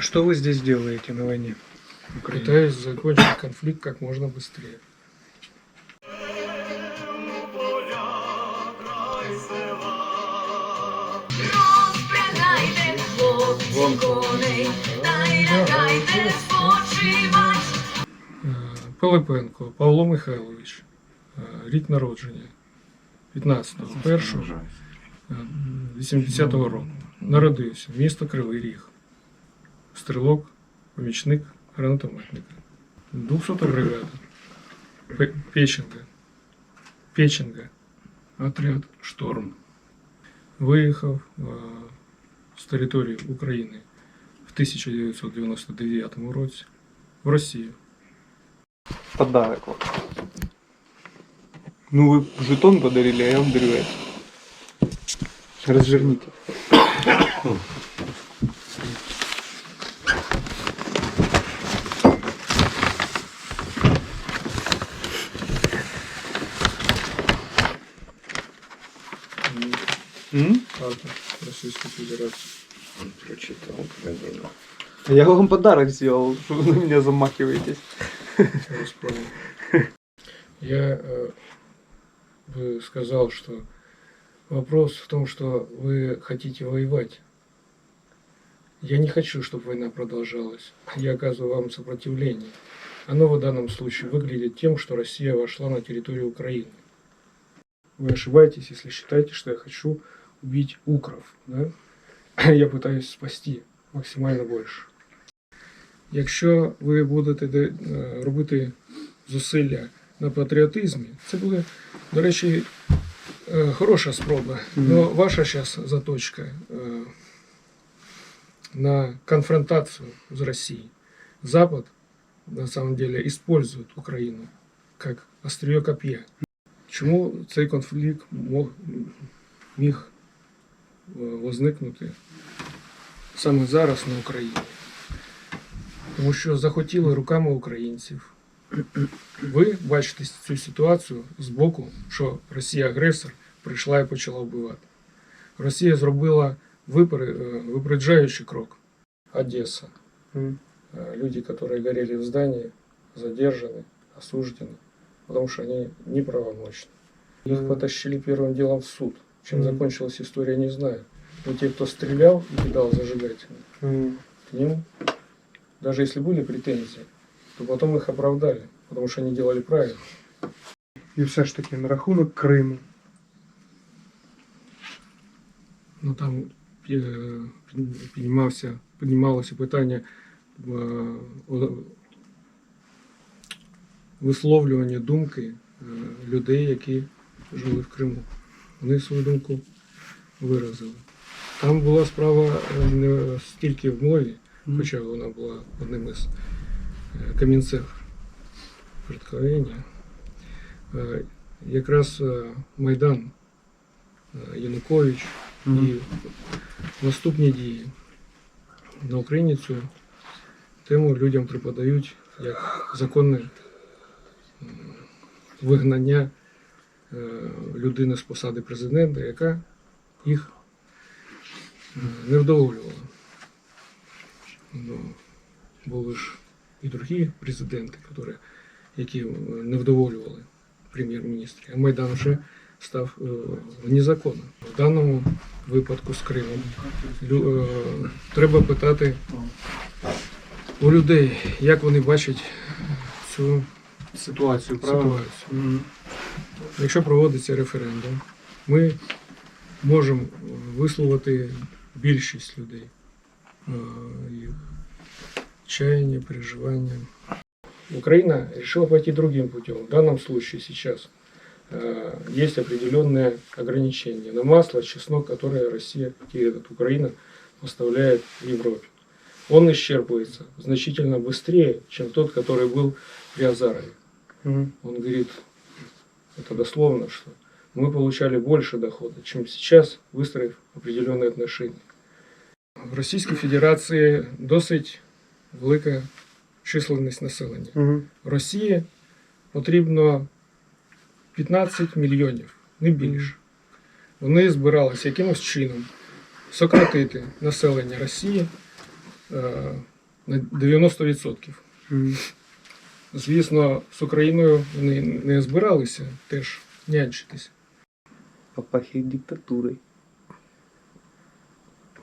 Что вы здесь делаете на войне? в Украине? Пытаюсь закончить конфликт как можно быстрее. Розпинайте, хлопці, коней, та й лягайте спочивать. Е, Пилипенко Павло Михайлович, е, рік народження 15.01. 80-го року. Народився місто Кривий Ріг. Стрілок, помічник гранатометника. 200 бригада. Пе- Печенга. Печенга. Отряд Шторм. Виїхав е, з території України в 1999 році в Росію. Подарок вам. Ну вы жетон подарили, а я вам дарю это. Разжирните. М? Карта Російської Федерації. Он прочитал картину. А Я вам подарок сделал, что вы на меня замахиваетесь. Сейчас понял. Я э, бы сказал, что вопрос в том, что вы хотите воевать. Я не хочу, чтобы война продолжалась. Я оказываю вам сопротивление. Оно в данном случае выглядит тем, что Россия вошла на территорию Украины. Вы ошибаетесь, если считаете, что я хочу убить укров. Да? Я пытаюсь спасти максимально больше. Якщо ви будете де- е, робити зусилля на патріотизмі, це буде, до речі, е, хороша спроба. Но ваша зараз заточка е, на конфронтацію з Росією. Запад на самом деле использует Україну як острие коп'я. Чому цей конфлікт мог, міг е, возникнути саме зараз на Україні? Тому що захотіли руками українців. Ви бачите цю ситуацію з боку, що Росія агресор прийшла і почала вбивати. Росія зробила випере- е, випереджаючий крок. Одеса. М. Э, Люди, которые горели в здании, задержаны, осуждены, потому что они неправомочны. Их Мгм. потащили первым делом в суд. Чем Мгм. закончилась история, не знаю. Но те, кто стрелял и кидал зажигательные, М. к ним, даже если были претензии, то потом их оправдали, потому что они делали правильно. І все ж таки на рахунок Криму. Ну там е, піднімався, піднімалося питання е, о- висловлювання думки е, людей, які жили в Криму. Вони свою думку виразили. Там була справа е, не стільки в мові, хоча вона була одним із е, камінців преткновення. Е, Якраз Майдан Янукович і наступні дії. На Україні цю тему людям преподають як законне вигнання е, людини з посади президента, яка їх е, не вдоволювала. Ну, були ж і другі президенти, які, е, не вдоволювали прем'єр-міністрі. А Майдан вже став вне закону. В даному випадку з Кримом треба питати у людей, як вони бачать цю Ситуацію, правильно? ситуацію. М. Якщо проводиться референдум, ми можемо висловити більшість людей е, їх чаяние, переживания. Украина решила пойти другим путем. В данном случае сейчас э, есть определенные ограничения на масло, чеснок, которые Россия и этот, Украина поставляет в Европе. Он исчерпывается значительно быстрее, чем тот, который был при Азарове. М. Он говорит, это дословно, что мы получали больше дохода, чем сейчас, выстроив определенные отношения. В Російській Федерації досить велика численність населення. Мгм. Росії потрібно 15 мільйонів, не більше. Вони збиралися якимось чином сократити населення Росії, е, на 90%. Мгм. Звісно, з Україною не, не збиралися теж нянчитися. Попахивает диктатурой.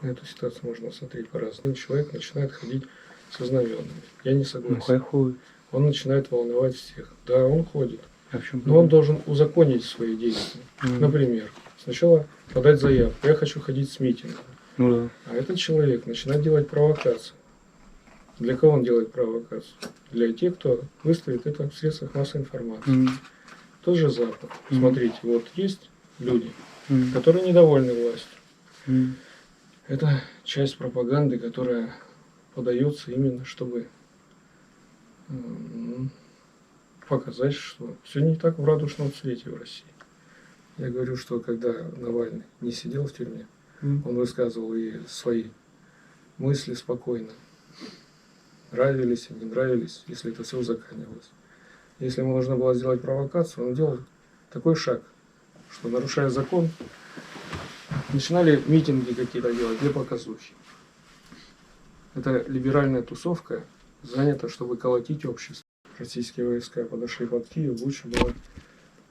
На эту ситуацию можно смотреть по-разному. Человек начинает ходить со знаменами. Я не Ну, согласен. ходит. Он начинает волновать всех. Да, он ходит. А в чем Но он должен узаконить свои действия. Мгм. Например, сначала подать заявку. Я хочу ходить с митингом. Ну да. А этот человек начинает делать провокацию. Для кого он делает провокацию? Для тех, кто выставит это в средствах массовой информации. Мгм. Тот же Запад. Мгм. Смотрите, вот есть люди, Мгм. которые недовольны властью. Мгм. Это часть пропаганды, которая подается именно, чтобы показать, что все не так в радужном цвете в России. Я говорю, что когда Навальный не сидел в тюрьме, Мгм. он высказывал и свои мысли спокойно. Нравились не нравились, если это все узаканивалось. Если ему нужно было сделать провокацию, он делал такой шаг, что нарушая закон, начинали митинги какие-то делать для показухи. Это либеральная тусовка занята, чтобы колотить общество. Российские войска подошли под Киев, Буча была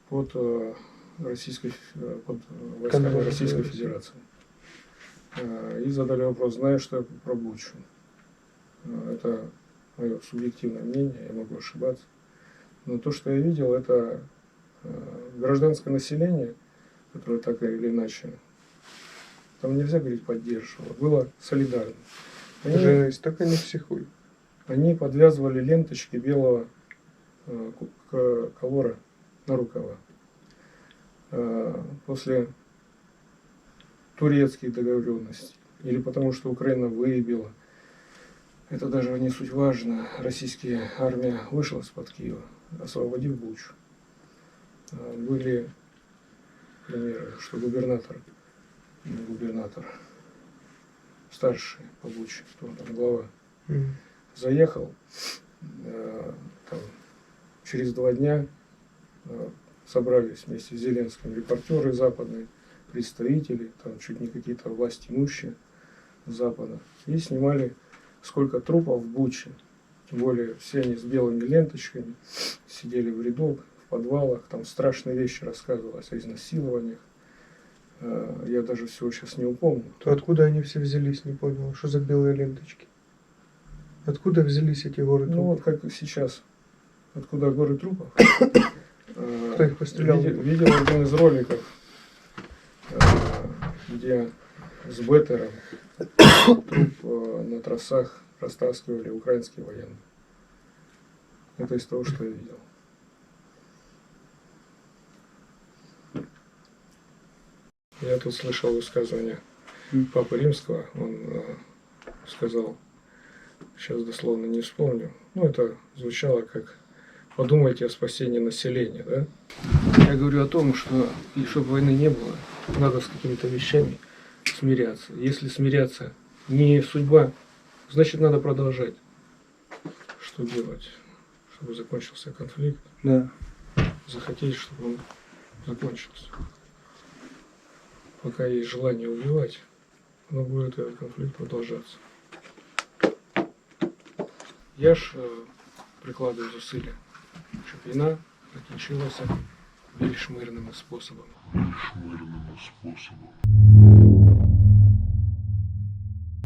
под, э, российской, э, под войсками Российской. Федерации. Э, И задали вопрос, знаешь что про Бучу? Э, Это мое субъективное мнение, я могу ошибаться. Но то, что я видел, это э, гражданское население, которое так или иначе, там нельзя говорить поддерживало, было солидарно. Они, Жесть, так они психуют. они подвязывали ленточки белого э, колора на рукава. После турецких договоренностей, или потому что Украина выебила, это даже не суть важно, российская армия вышла из-под Киева, освободив Бучу. Э, Были примеры, что губернатор, не губернатор, старший по Буче, кто там глава, Мгм. заехал, э, там, через два дня э, собрались вместе с Зеленским репортеры западные, представители, там чуть не какие-то власть имущие Запада, и снимали, сколько трупов в Буче. Тем более все они с белыми ленточками, сидели в ряду, в подвалах, там страшные вещи рассказывалось о изнасилованиях. Э, Я даже всего сейчас не упомню. То откуда они все взялись, не понял. Что за белые ленточки? Откуда взялись эти горы Ну вот трупов? как сейчас, откуда горы трупов. Э, Кто их пострелял? Видел, видел один из роликов, э, где с Беттером труп э, на трассах растаскивали украинские военные. Это из того, что я видел. Я тут слышал высказывание. Папы Римского. Он э, сказал, сейчас дословно не вспомню, ну это звучало как «подумайте о спасении населения», да? Я говорю о том, что и чтобы войны не было, надо с какими-то вещами смиряться. Если смиряться не судьба, значит надо продолжать. Что делать? Чтобы закончился конфликт, Да. захотеть, чтобы он закончился. Пока есть желание убивать, но будет этот конфликт продолжаться. Я ж е, прикладую зусилля, щоб війна закінчилася більш мирними способами. більш мирними способами.